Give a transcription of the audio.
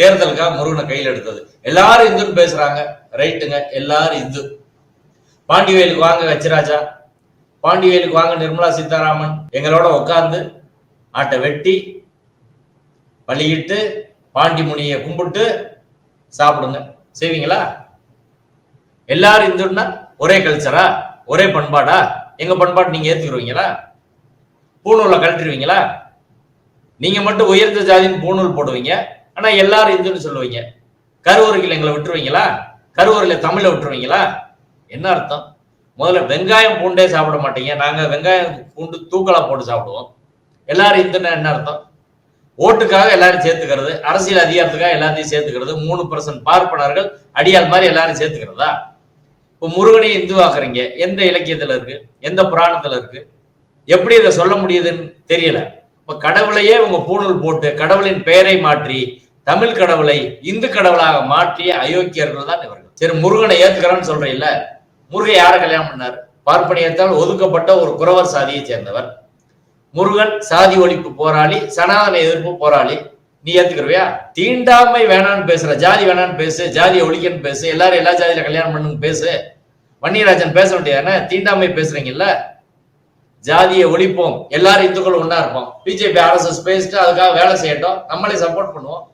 தேர்தலுக்காக முருகனை கையில் எடுத்தது. எல்லாரும் இந்துன்னு பேசுறாங்க. ரைட்டுங்க எல்லாரும் இந்து. பாண்டிவேலுக்கு வாங்க வச்சிராஜா பாண்டிவேலுக்கு வாங்க நிர்மலா சீதாராமன். எங்களோட உட்கார்ந்து ஆட்டை வெட்டி பலியிட்டு பாண்டி முனியை கும்பிட்டு சாப்பிடுங்க. செய்வீங்களா? எல்லாரும் இந்துன்னா ஒரே கல்ச்சரா ஒரே பண்பாடா? எங்க பண்பாடு நீங்க ஏத்துக்கிடுவீங்களா பூணூலை கழட்டிடுவீங்களா நீங்க மட்டும் உயர்ந்த ஜாதின்னு பூணூல் போடுவீங்க. ஆனா எல்லாரும் இந்துன்னு சொல்லுவீங்க. கருவறையில் எங்களை விட்டுருவீங்களா? கருவறையில தமிழை விட்டுருவீங்களா? என்ன அர்த்தம்? முதல்ல வெங்காயம் பூண்டே சாப்பிட மாட்டீங்க. நாங்க வெங்காயம் பூண்டு தூக்கலா போட்டு சாப்பிடுவோம். எல்லாரும் இந்துன்னா என்ன அர்த்தம்? ஓட்டுக்காக எல்லாரும் சேர்த்துக்கிறது அரசியல் அதிகாரத்துக்காக எல்லாத்தையும் சேர்த்துக்கிறது மூணு பர்சன்ட் பார்ப்பனர்கள் அடியால் மாதிரி எல்லாரும் சேர்த்துக்கிறதா? இப்போ முருகனை இந்துவாக்குறீங்க. எந்த இலக்கியத்துல இருக்கு? எந்த புராணத்துல இருக்கு? எப்படி இதை சொல்ல முடியுதுன்னு தெரியல. இப்ப கடவுளையே உங்க பூணூல் போட்டு கடவுளின் பெயரை மாற்றி தமிழ் கடவுளை இந்து கடவுளாக மாற்றிய அயோக்கியர்கள் தான் இவர்கள். சரி முருகனை ஏத்துக்கிறேன்னு சொல்றீல்ல முருகன் யாரை கல்யாணம் பண்ணார்? பார்ப்பனியத்தால் ஒதுக்கப்பட்ட ஒரு குறவர் சாதியை சேர்ந்தவர். முருகன் சாதி ஒழிப்பு போராளி சனாதன எதிர்ப்பு போராளி. நீ ஏத்துக்கிறவியா தீண்டாமை வேணான்னு பேசுற ஜாதி வேணான்னு பேசு ஜாதியை ஒழிக்கன்னு பேசு எல்லாரும் எல்லா ஜாதியில கல்யாணம் பண்ணுன்னு பேசு. வன்னியராஜன் பேச வேண்டியதானே தீண்டாமை பேசுறீங்கல்ல? ஜாதியை ஒழிப்போம். எல்லாரும் இந்துக்கள் ஒன்னா இருப்போம். பிஜேபி ஆர்எஸ்எஸ் பேசிட்டு அதுக்காக வேலை செய்யட்டும். நம்மளே சப்போர்ட் பண்ணுவோம்.